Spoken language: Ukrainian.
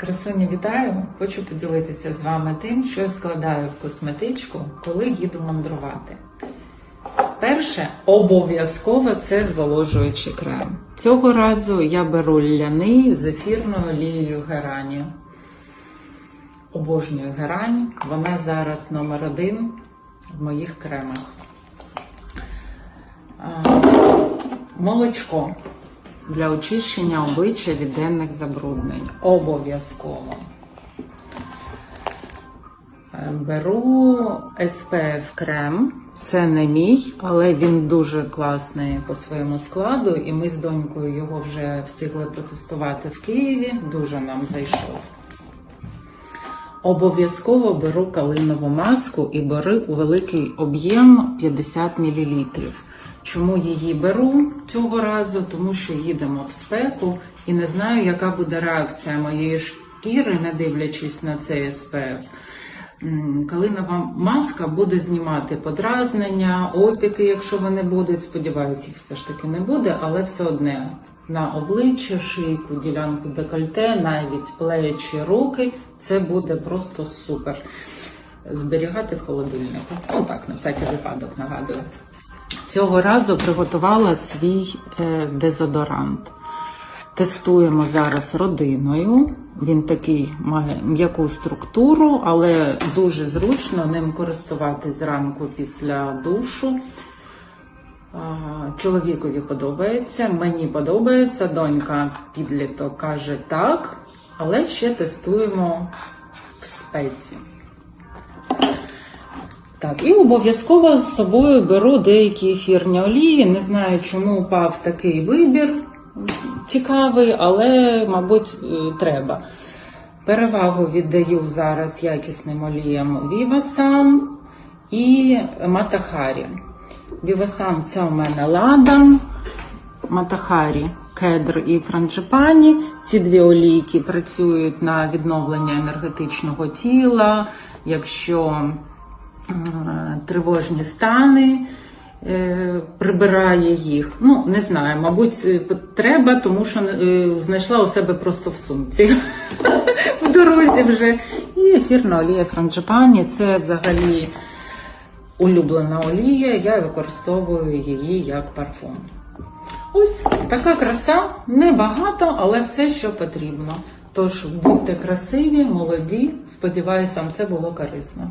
Красуні, вітаю! Хочу поділитися з вами тим, що я складаю в косметичку, коли їду мандрувати. Перше, обов'язково це зволожуючий крем. Цього разу я беру ляний з ефірною олією герані. Обожнюю герань, вона зараз номер один в моїх кремах. Молочко для очищення обличчя від денних забруднень. Обов'язково. Е, Беру SPF крем. Це не мій, але він дуже класний по своєму складу, і ми з донькою його вже встигли протестувати в Києві. Дуже нам зайшов. Обов'язково беру калинову маску і беру у великий об'єм 50 мл. Чому її беру цього разу? Тому що їдемо в спеку і не знаю, яка буде реакція моєї шкіри, не дивлячись на цей. М, Калинова маска буде знімати подразнення, опіки, якщо вони будуть. Сподіваюся, їх все ж таки не буде, але все одне на обличчя, шийку, ділянку декольте, навіть плечі, руки. Це буде просто супер. Зберігати в холодильнику. Ну так, на всякий випадок нагадую. Цього разу приготувала свій е, дезодорант. Тестуємо зараз родиною. Він такий має м'яку структуру, але дуже зручно ним користуватись зранку після душу. Чоловікові подобається, мені подобається. Донька підліток каже так, але ще тестуємо в спеці. Так, і обов'язково з собою беру деякі ефірні олії. Не знаю, чому упав такий вибір цікавий, але, мабуть, е, треба. Перевагу віддаю зараз якісним оліям Vivasan і Матахарі. Vivasan це у мене ладан, Матахарі кедр і франджипані. Ці дві олійки працюють на відновлення енергетичного тіла. Якщо тривожні стани, е, прибирає їх. Ну, не знаю, мабуть, е, треба, тому що е, знайшла у себе просто в сумці. В дорозі вже. І ефірна олія франджипані це взагалі улюблена олія. Я використовую її як парфум. Ось така краса, небагато, але все, що потрібно. Тож будьте красиві, молоді. Сподіваюся, вам це було корисно.